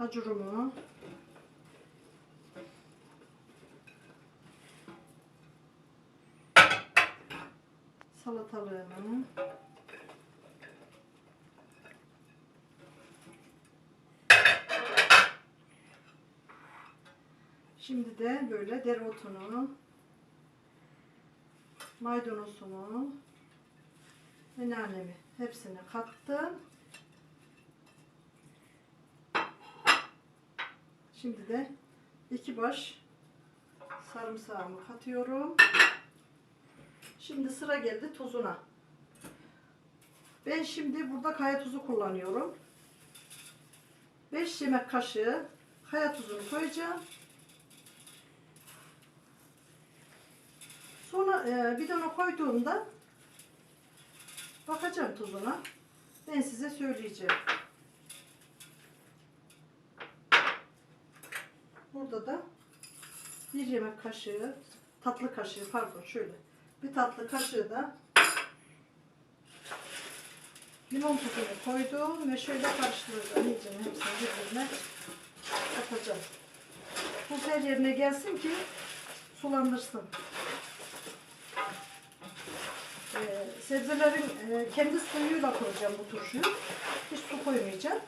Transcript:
Hacurumu. Salatalığımı. Şimdi de böyle dereotunu, maydanozunu ve nanemi hepsini kattım. Şimdi de iki baş sarımsağımı katıyorum. Şimdi sıra geldi tuzuna. Ben şimdi burada kaya tuzu kullanıyorum. 5 yemek kaşığı kaya tuzunu koyacağım. Sonra e, bidona koyduğumda bakacağım tuzuna. Ben size söyleyeceğim. Burada da bir yemek kaşığı, tatlı kaşığı pardon şöyle. Bir tatlı kaşığı da limon tuzunu koydum ve şöyle karıştıracağım. İyice hepsini birbirine katacağım. Bu her yerine gelsin ki sulandırsın. Ee, sebzelerin e, kendi suyuyla koyacağım bu turşuyu. Hiç su koymayacağım.